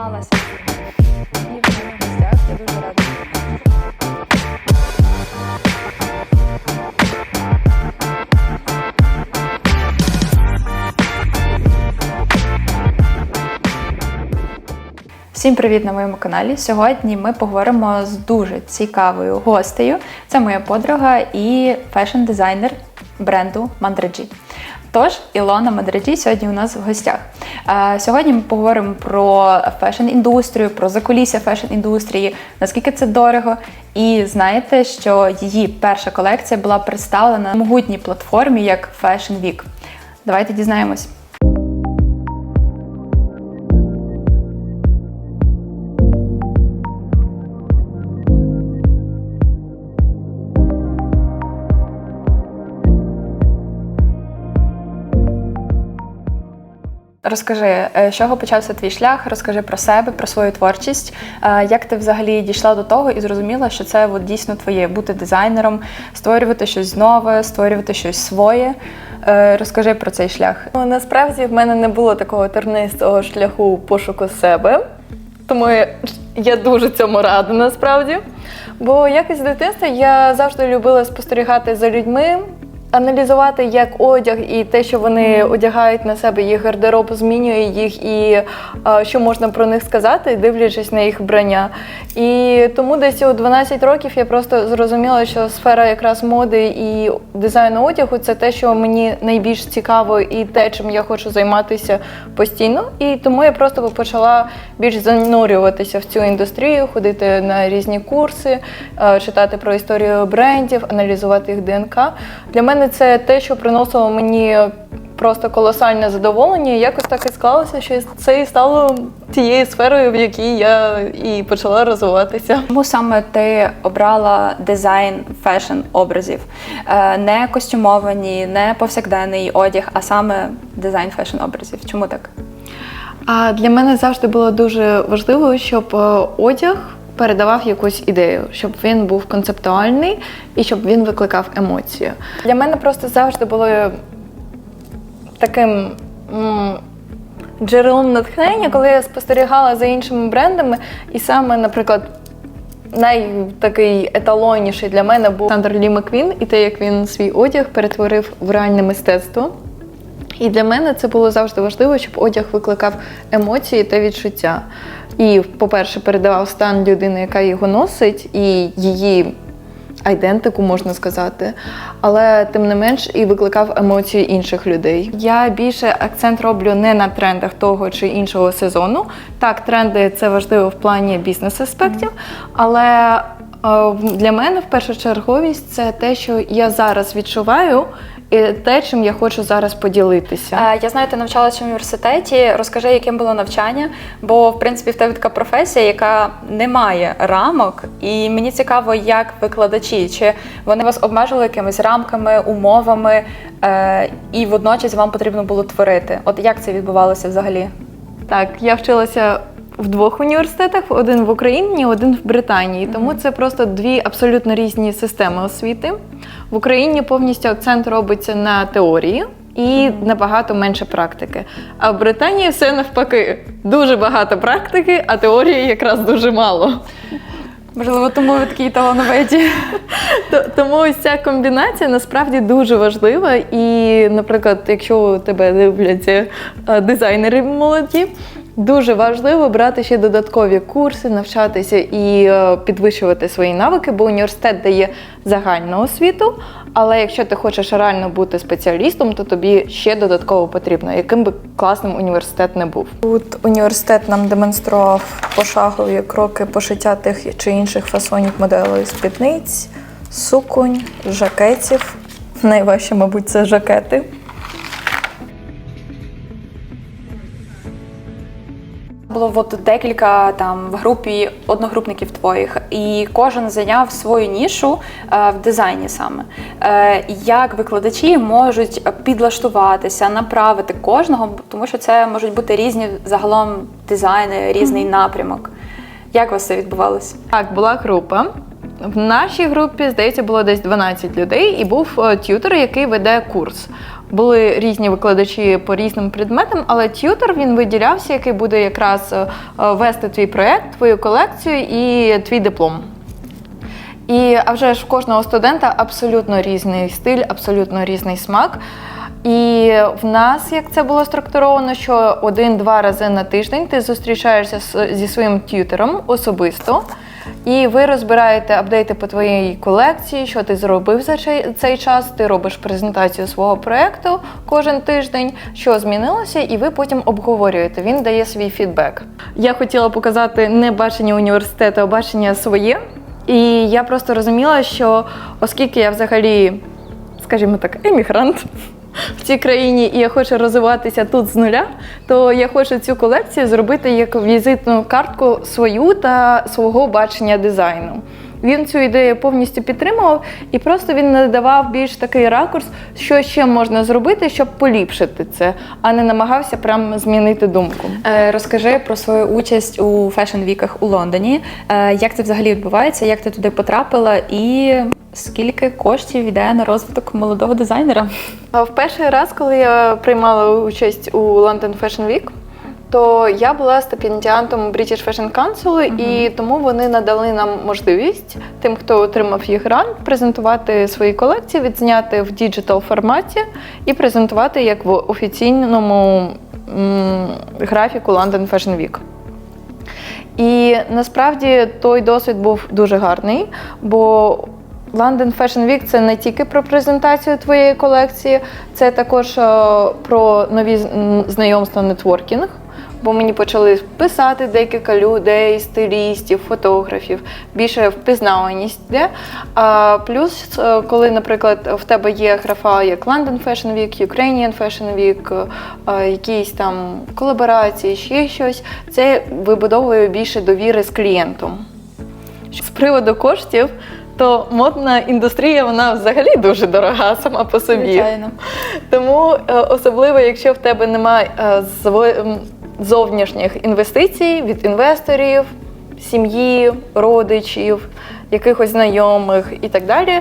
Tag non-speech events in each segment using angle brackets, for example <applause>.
Сталася. І в дуже рада. Всім привіт на моєму каналі. Сьогодні ми поговоримо з дуже цікавою гостею. Це моя подруга і фешн-дизайнер бренду Мандраджі. Тож, Ілона Мандраджі сьогодні у нас в гостях. Е, Сьогодні ми поговоримо про фешн-індустрію, про закулісся фешн-індустрії, наскільки це дорого. І знаєте, що її перша колекція була представлена на могутній платформі як Fashion Week. Давайте дізнаємось. Розкажи, е, з чого почався твій шлях? Розкажи про себе, про свою творчість. Е, Як ти взагалі дійшла до того і зрозуміла, що це от дійсно твоє бути дизайнером, створювати щось нове, створювати щось своє. Е, Розкажи про цей шлях. Ну, насправді в мене не було такого тернистого шляху пошуку себе, тому я, я дуже цьому рада насправді. Бо якось з дитинства я завжди любила спостерігати за людьми, аналізувати, як одяг і те, що вони одягають на себе, їх гардероб змінює їх, і а, що можна про них сказати, дивлячись на їх вбрання. І тому десь у 12 років я просто зрозуміла, що сфера якраз моди і дизайну одягу це те, що мені найбільш цікаво, і те, чим я хочу займатися постійно. І тому я просто почала більш занурюватися в цю індустрію, ходити на різні курси, читати про історію брендів, аналізувати їх ДНК. Для мене це те, що приносило мені просто колосальне задоволення. Якось так і склалося, що це і стало тією сферою, в якій я і почала розвиватися. Чому саме ти обрала дизайн фешн образів? Е, Не костюмовані, не повсякденний одяг, а саме дизайн фешн образів. Чому так? А для мене завжди було дуже важливо, щоб е, одяг передавав якусь ідею, щоб він був концептуальний і щоб він викликав емоцію. Для мене просто завжди було таким. Джерелом натхнення, коли я спостерігала за іншими брендами, і саме, наприклад, найтакий еталонніший для мене був Сандер Лі Маквін і те, як він свій одяг перетворив в реальне мистецтво. І для мене це було завжди важливо, щоб одяг викликав емоції та відчуття. І, по-перше, передавав стан людини, яка його носить, і її айдентику, можна сказати, але тим не менш і викликав емоції інших людей. Я більше акцент роблю не на трендах того чи іншого сезону. Так, тренди це важливо в плані бізнес-аспектів, але е, для мене в першочерговість це те, що я зараз відчуваю, і те, чим я хочу зараз поділитися. Я знаю, ти навчалася в університеті. Розкажи, яким було навчання, бо в принципі в тебе така професія, яка не має рамок, і мені цікаво, як викладачі, чи вони вас обмежували якимись рамками, умовами, е, і водночас вам потрібно було творити. От як це відбувалося взагалі? Так, я вчилася в двох університетах: один в Україні, один в Британії. Тому це просто дві абсолютно різні системи освіти. В Україні повністю акцент робиться на теорії. І набагато менше практики. А в Британії все навпаки. Дуже багато практики, а теорії якраз дуже мало. Можливо, тому ви такі талановиті. <laughs> Тому ось ця комбінація насправді дуже важлива. І, наприклад, якщо тебе дивляться е, дизайнери молоді, дуже важливо брати ще додаткові курси, навчатися і е, підвищувати свої навики, бо університет дає загальну освіту. Але якщо ти хочеш реально бути спеціалістом, то тобі ще додатково потрібно, яким би класним університет не був. Тут університет нам демонстрував пошагові кроки пошиття тих чи інших фасонів моделей спідниць, суконь, жакетів. Найважче, мабуть, це жакети. Було от декілька там в групі одногрупників твоїх, і кожен зайняв свою нішу е, в дизайні саме. Е, як викладачі можуть підлаштуватися, направити кожного, тому що це можуть бути різні загалом дизайни, різний напрямок. Як у вас це відбувалося? Так, була група. В нашій групі, здається, було десь 12 людей, і був е, т'ютер, який веде курс. Були різні викладачі по різним предметам, але т'ютор він виділявся, який буде якраз е, вести твій проєкт, твою колекцію і твій диплом. І а вже ж в кожного студента абсолютно різний стиль, абсолютно різний смак. І в нас, як це було структуровано, що один-два рази на тиждень ти зустрічаєшся зі своїм т'ютером особисто, і ви розбираєте апдейти по твоїй колекції, що ти зробив за цей- час. Ти робиш презентацію свого проєкту кожен тиждень, що змінилося, і ви потім обговорюєте. Він дає свій фідбек. Я хотіла показати не бачення університету, а бачення своє. І я просто розуміла, що оскільки я взагалі, скажімо так, емігрант в цій країні, і я хочу розвиватися тут з нуля, то я хочу цю колекцію зробити як візитну картку свою та свого бачення дизайну. Він цю ідею повністю підтримував і просто він надавав більш такий ракурс, що ще можна зробити, щоб поліпшити це, а не намагався прям змінити думку. Е, Розкажи про свою участь у фешн-віках у Лондоні. Е, Як це взагалі відбувається? Як ти туди потрапила, і скільки коштів йде на розвиток молодого дизайнера? В перший раз, коли я приймала участь у London Fashion Week, то я була стипендіантом British Fashion Council, і тому вони надали нам можливість тим, хто отримав їх грант, презентувати свої колекції, відзняти в діджитал форматі і презентувати як в офіційному м, графіку London Fashion Week. І насправді той досвід був дуже гарний, бо London Fashion Week це не тільки про презентацію твоєї колекції, це також е, про нові знайомства нетворкінг. Бо мені почали писати декілька людей, стилістів, фотографів, більше впізнаваність йде. А плюс, е, коли, наприклад, в тебе є графа як London Fashion Week, Ukrainian Fashion Week, е, якісь там колаборації, ще щось, це вибудовує більше довіри з клієнтом. З приводу коштів, то модна індустрія вона взагалі дуже дорога сама по собі. Звичайно. Тому е, особливо, якщо в тебе немає зовнішніх інвестицій від інвесторів, сім'ї, родичів, якихось знайомих і так далі,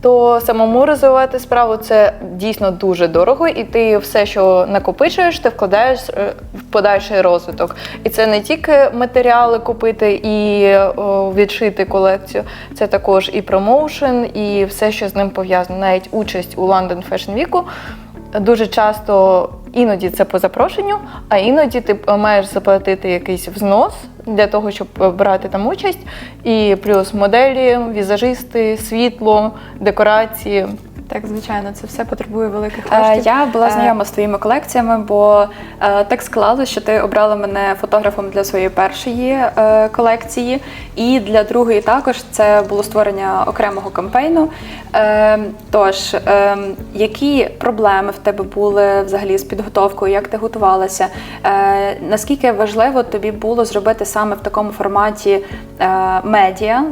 то самому розвивати справу це дійсно дуже дорого, і ти все, що накопичуєш, ти вкладаєш е, в подальший розвиток. І це не тільки матеріали купити і о, відшити колекцію, це також і промоушен, і все, що з ним пов'язано, навіть участь у London Fashion Week дуже часто іноді це по запрошенню, а іноді ти маєш заплатити якийсь взнос для того, щоб брати там участь. І плюс моделі, візажисти, світло, декорації. Так, звичайно, це все потребує великих Е, коштів. Я була е, знайома з твоїми колекціями, бо е, так склалося, що ти обрала мене фотографом для своєї першої колекції, і для другої також це було створення окремого кампейну. Тож, які проблеми в тебе були взагалі з підготовкою? Як ти готувалася? Наскільки важливо тобі було зробити саме в такому форматі медіа?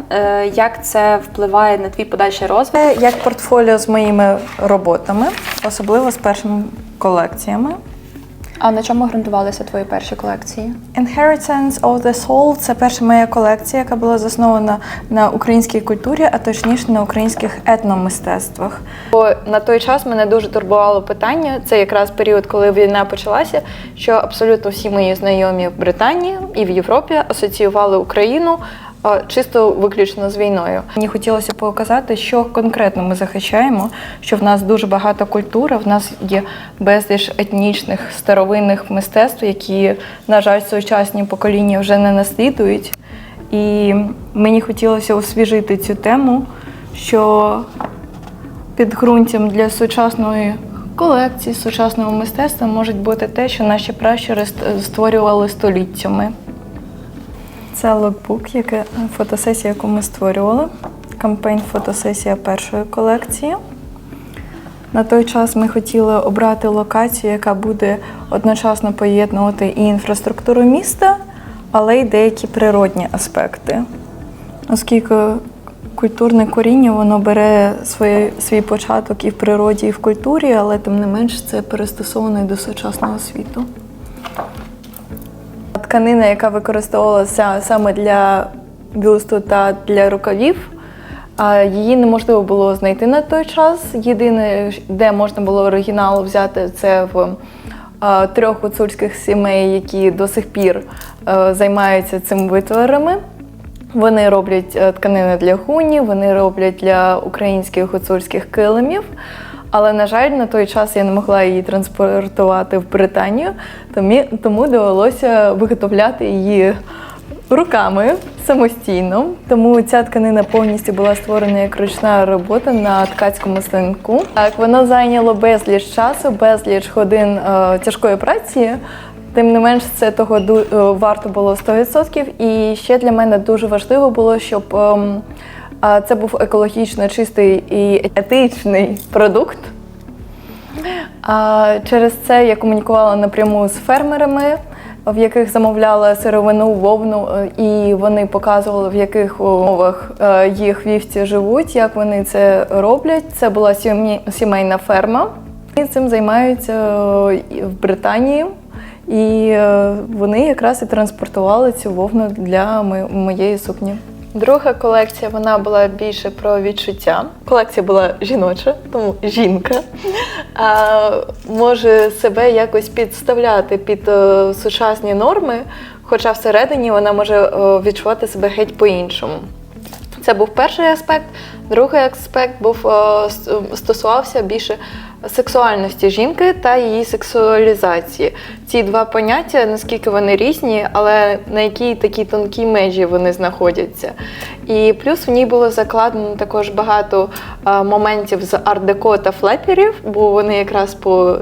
Як це впливає на твій подальший розвиток? Як портфоліо з моїми роботами, особливо з першими колекціями. А на чому ґрунтувалися твої перші колекції? Inheritance of the Soul це перша моя колекція, яка була заснована на українській культурі, а точніше на українських етномистецтвах. Бо на той час мене дуже турбувало питання. Це якраз період, коли війна почалася, що абсолютно всі мої знайомі в Британії і в Європі асоціювали Україну. Чисто виключно з війною. Мені хотілося показати, що конкретно ми захищаємо, що в нас дуже багата культура, в нас є безліч етнічних старовинних мистецтв, які, на жаль, сучасні покоління вже не наслідують. І мені хотілося освіжити цю тему, що підґрунтям для сучасної колекції, сучасного мистецтва може бути те, що наші пращури створювали століттями. Це локбук, яке фотосесія, яку ми створювали. Кампейн фотосесія першої колекції. На той час ми хотіли обрати локацію, яка буде одночасно поєднувати і інфраструктуру міста, але й деякі природні аспекти. Оскільки культурне коріння воно бере своє, свій початок і в природі, і в культурі, але тим не менш це перестосовано і до сучасного світу. Тканина, яка використовувалася саме для бюсту та для рукавів, її неможливо було знайти на той час. Єдине, де можна було оригінал взяти, це в трьох гуцульських сімей, які до сих пір е, займаються цим витворами. Вони роблять е, тканини для хуні, вони роблять для українських гуцульських килимів. Але, на жаль, на той час я не могла її транспортувати в Британію, тому, довелося виготовляти її руками самостійно. Тому ця тканина повністю була створена як ручна робота на ткацькому станку. Так, воно зайняло безліч часу, безліч годин е, тяжкої праці. Тим не менш, це того е, варто було 100%. І ще для мене дуже важливо було, щоб а, це був екологічно чистий і етичний продукт. А, через це я комунікувала напряму з фермерами, в яких замовляла сировину, вовну, і вони показували, в яких умовах е, їх вівці живуть, як вони це роблять. Це була сімейна ферма. І цим займаються е, в Британії. І е, вони якраз і транспортували цю вовну для моєї сукні. Друга колекція вона була більше про відчуття. Колекція була жіноча, тому жінка а, може себе якось підставляти під е, сучасні норми, хоча всередині вона може е, відчувати себе геть по-іншому. Це був перший аспект. Другий аспект був е, с- стосувався більше сексуальності жінки та її сексуалізації. Ці два поняття, наскільки вони різні, але на якій такій тонкій межі вони знаходяться. І плюс в ній було закладено також багато е, моментів з арт-деко та флеперів, бо вони якраз по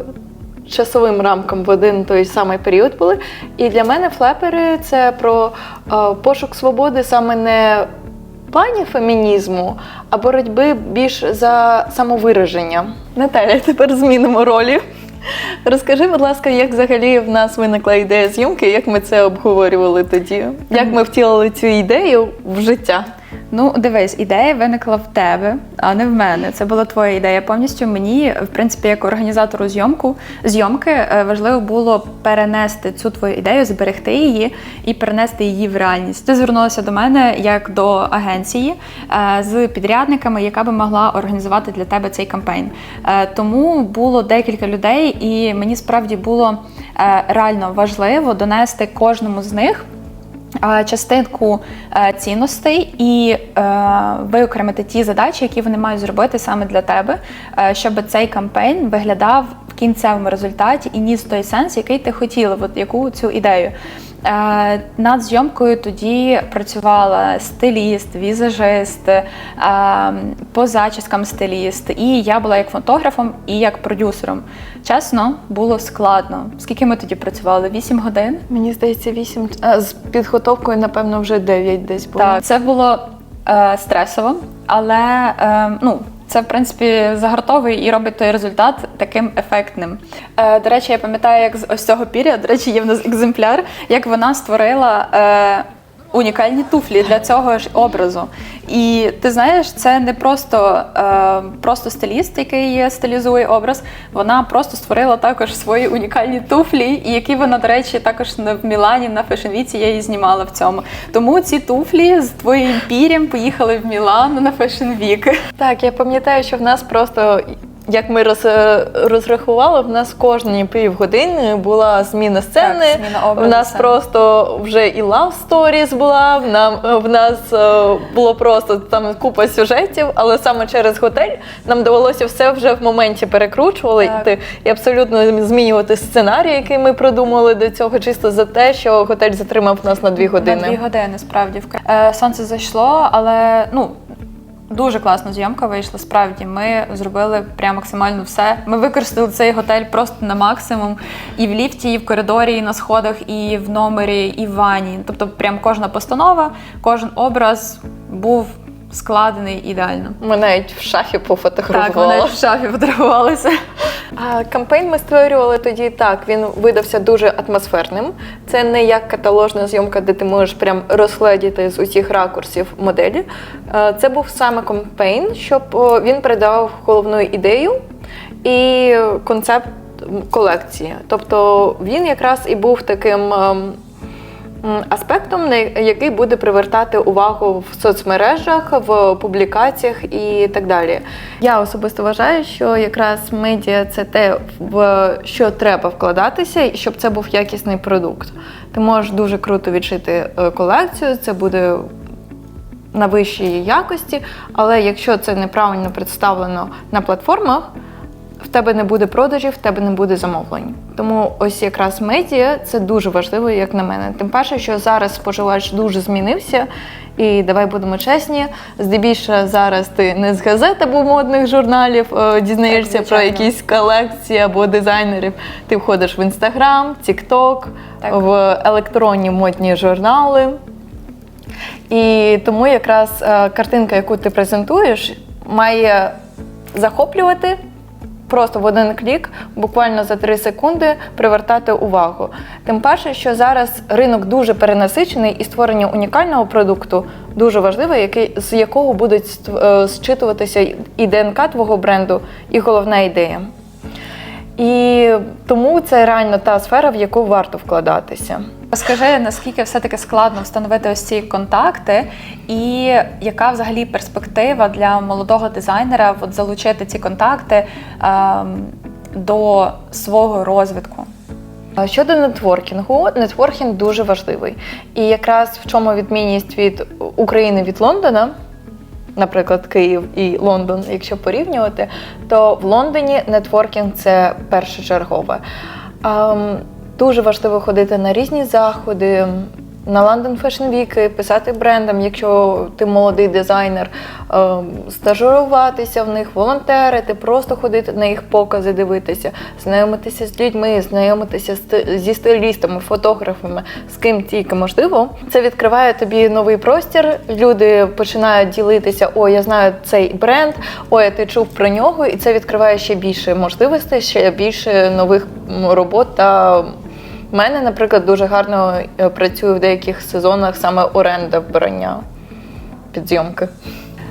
часовим рамкам в один той самий період були. І для мене флепери це про е, пошук свободи саме не плані фемінізму, а боротьби більш за самовираження. Наталя, тепер змінимо ролі. Розкажи, будь ласка, як взагалі в нас виникла ідея зйомки, як ми це обговорювали тоді? Як ми втілили цю ідею в життя? Ну, дивись, ідея виникла в тебе, а не в мене. Це була твоя ідея повністю. Мені, в принципі, як організатору зйомку зйомки е, важливо було перенести цю твою ідею, зберегти її і перенести її в реальність. Ти звернулася до мене як до агенції е, з підрядниками, яка би могла організувати для тебе цей кампейн. Е, Тому було декілька людей, і мені справді було реально важливо донести кожному з них частинку е, цінностей і е, виокремити ті задачі, які вони мають зробити саме для тебе, е, щоб цей кампейн виглядав в кінцевому результаті і ніс той сенс, який ти хотіла, от яку цю ідею. Е, Над зйомкою тоді працювала стиліст, візажист, е, по зачіскам стиліст, і я була як фотографом і як продюсером. Чесно, було складно. Скільки ми тоді працювали? Вісім годин? Мені здається, вісім з підготовкою, напевно, вже дев'ять десь було. Так, це було е, стресово, але е, ну. Це, в принципі, загартовує і робить той результат таким ефектним. Е, до речі, я пам'ятаю, як з ось цього пір'я, до речі, є в нас екземпляр, як вона створила е, унікальні туфлі для цього ж образу. І ти знаєш, це не просто, е, просто стиліст, який стилізує образ. Вона просто створила також свої унікальні туфлі, які вона, до речі, також в Мілані на фешн-віці я її знімала в цьому. Тому ці туфлі з твоїм пір'ям поїхали в Мілан на фешн-вік. Так, я пам'ятаю, що в нас просто. Як ми роз, розрахували, в нас кожні півгодини була зміна сцени. Так, зміна образу в нас сцени. просто вже і love stories була. В нам в нас е, було просто там купа сюжетів, але саме через готель нам довелося все вже в моменті перекручувати і абсолютно змінювати сценарій, який ми продумали до цього, чисто за те, що готель затримав нас на дві години. На дві години, справді. В Е, сонце зайшло, але ну. Дуже класна зйомка вийшла. Справді, ми зробили прям максимально все. Ми використали цей готель просто на максимум і в ліфті, і в коридорі, і на сходах, і в номері, і в ванні. Тобто, прям кожна постанова, кожен образ був складений ідеально. Ми навіть в шафі Так, ми навіть в шафі фотографувалися. А, Кампейн ми створювали тоді так. Він видався дуже атмосферним. Це не як каталожна зйомка, де ти можеш прям розгледіти з усіх ракурсів моделі. Це був саме кампейн, щоб він передав головну ідею і концепт колекції. Тобто він якраз і був таким. Аспектом, який буде привертати увагу в соцмережах, в публікаціях і так далі. Я особисто вважаю, що якраз медіа це те, в що треба вкладатися, щоб це був якісний продукт. Ти можеш дуже круто відшити е, колекцію, це буде на вищій якості, але якщо це неправильно представлено на платформах, в тебе не буде продажів, в тебе не буде замовлень. Тому ось якраз медіа це дуже важливо, як на мене. Тим паче, що зараз споживач дуже змінився. І давай будемо чесні, здебільшого зараз ти не з газет або модних журналів е, дізнаєшся Так, про якісь колекції або дизайнерів. Ти входиш в інстаграм, тікток, в електронні модні журнали. І тому якраз е, картинка, яку ти презентуєш, має захоплювати просто в один клік, буквально за 3 секунди привертати увагу. Тим паче, що зараз ринок дуже перенасичений і створення унікального продукту дуже важливе, який, з якого будуть е, зчитуватися і ДНК твого бренду, і головна ідея. І тому це реально та сфера, в яку варто вкладатися. Розкажи, наскільки все-таки складно встановити ось ці контакти, і яка взагалі перспектива для молодого дизайнера от залучити ці контакти ем, до свого розвитку? Щодо нетворкінгу, нетворкінг дуже важливий. І якраз в чому відмінність від України від Лондона, наприклад, Київ і Лондон, якщо порівнювати, то в Лондоні нетворкінг це першочергове. Дуже важливо ходити на різні заходи. На London Fashion Week писати брендам, якщо ти молодий дизайнер, ем, стажуватися в них, волонтерити, просто ходити на їх покази, дивитися, знайомитися з людьми, знайомитися зі стилістами, фотографами, з ким тільки можливо. Це відкриває тобі новий простір. Люди починають ділитися: о, я знаю цей бренд, ой, а ти чув про нього, і це відкриває ще більше можливостей, ще більше нових робот та мене, наприклад, дуже гарно е, працює в деяких сезонах саме оренда вбрання під зйомки.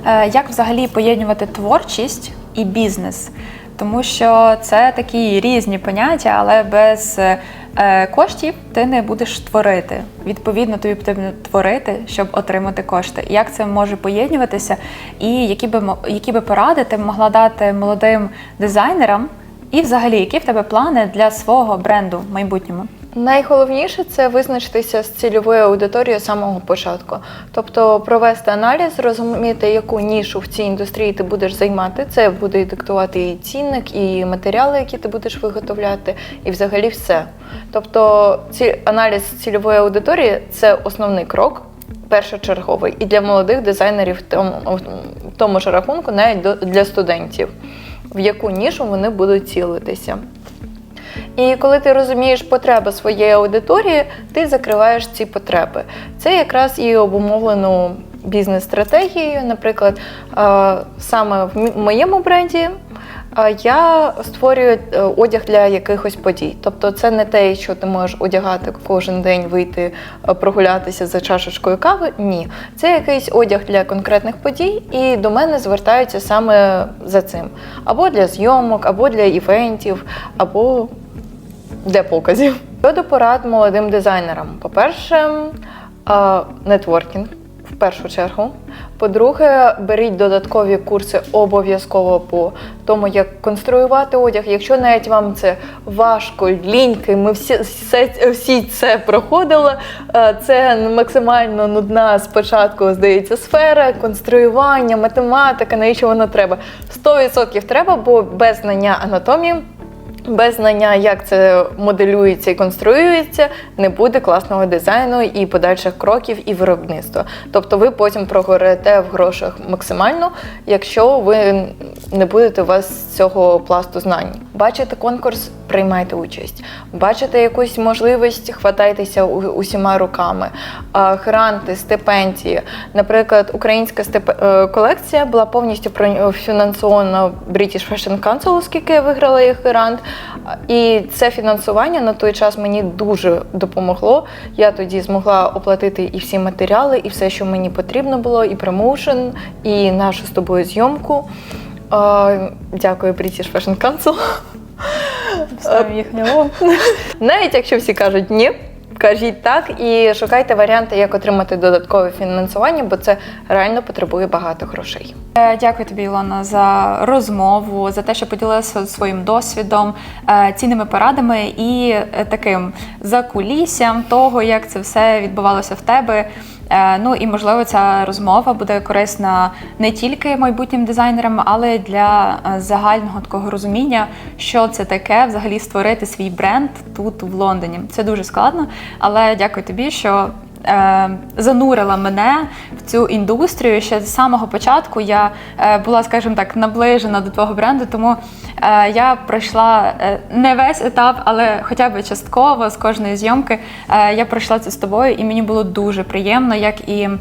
Е, Як взагалі поєднувати творчість і бізнес? Тому що це такі різні поняття, але без е, коштів ти не будеш творити. Відповідно, тобі потрібно творити, щоб отримати кошти. Як це може поєднуватися? І які би які би поради ти могла дати молодим дизайнерам? І взагалі, які в тебе плани для свого бренду в майбутньому? Найголовніше це визначитися з цільовою аудиторією самого початку. Тобто провести аналіз, розуміти, яку нішу в цій індустрії ти будеш займати. Це буде диктувати і цінник, і матеріали, які ти будеш виготовляти, і взагалі все. Тобто, ці аналіз цільової аудиторії це основний крок. Першочерговий і для молодих дизайнерів в тому, в тому ж рахунку, навіть для студентів, в яку нішу вони будуть цілитися. І коли ти розумієш потреби своєї аудиторії, ти закриваєш ці потреби. Це якраз і обумовлено бізнес-стратегією. Наприклад, саме в моєму бренді я створюю е, одяг для якихось подій. Тобто, це не те, що ти можеш одягати кожен день, вийти е, прогулятися за чашечкою кави. Ні, це якийсь одяг для конкретних подій, і до мене звертаються саме за цим. Або для зйомок, або для івентів, або для показів. Щодо порад молодим дизайнерам. По-перше, нетворкінг в першу чергу. По-друге, беріть додаткові курси обов'язково по тому, як конструювати одяг. Якщо навіть вам це важко, ліньки, ми всі, все- всі це проходили. е, Це максимально нудна спочатку, здається, сфера, конструювання, математика, навіщо воно треба? 100% треба, бо без знання анатомії без знання, як це моделюється і конструюється, не буде класного дизайну і подальших кроків і виробництва. Тобто ви потім прогорите в грошах максимально, якщо ви не будете у вас цього пласту знань. Бачите конкурс, приймайте участь. Бачите якусь можливість, хватайтеся усіма руками. Гранти, стипендії. Наприклад, українська стип- е, колекція була повністю профінансована British Fashion Council, оскільки я виграла їх грант. І це фінансування на той час мені дуже допомогло. Я тоді змогла оплатити і всі матеріали, і все, що мені потрібно було, і промоушен, і нашу з тобою зйомку. Дякую, British Fashion Council. Ставимо їх. <laughs> Навіть якщо всі кажуть ні, кажіть так і шукайте варіанти, як отримати додаткове фінансування, бо це реально потребує багато грошей. Е, Дякую тобі, Ілона, за розмову, за те, що поділилася своїм досвідом, е, цінними порадами і е, таким закуліссям того, як це все відбувалося в тебе. Е, Ну і можливо, ця розмова буде корисна не тільки майбутнім дизайнерам, але й для е, загального такого розуміння, що це таке взагалі створити свій бренд тут в Лондоні. Це дуже складно, але дякую тобі, що занурила мене в цю індустрію. Ще з самого початку я е, була, скажімо так, наближена до твого бренду, тому е, я пройшла е, не весь етап, але хоча б частково з кожної зйомки е, я пройшла це з тобою, і мені було дуже приємно, як і е,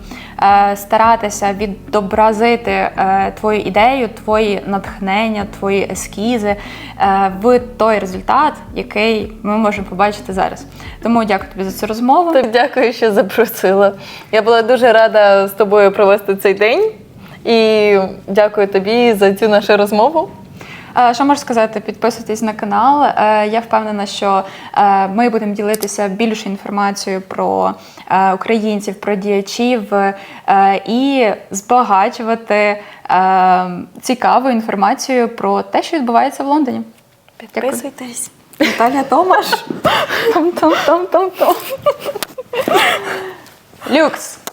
старатися відобразити е, твою ідею, твої натхнення, твої ескізи е, в той результат, який ми можемо побачити зараз. Тому дякую тобі за цю розмову. Так, дякую, що запросила. Я була дуже рада з тобою провести цей день. І дякую тобі за цю нашу розмову. Е, Що можу сказати? Підписуйтесь на канал. Е, Я впевнена, що е, ми будемо ділитися більше інформацією про українців, про діячів і збагачувати цікаву інформацію про те, що відбувається в Лондоні. Підписуйтесь. Наталя Томаш. Там-там-там-там-там. Люкс! <laughs>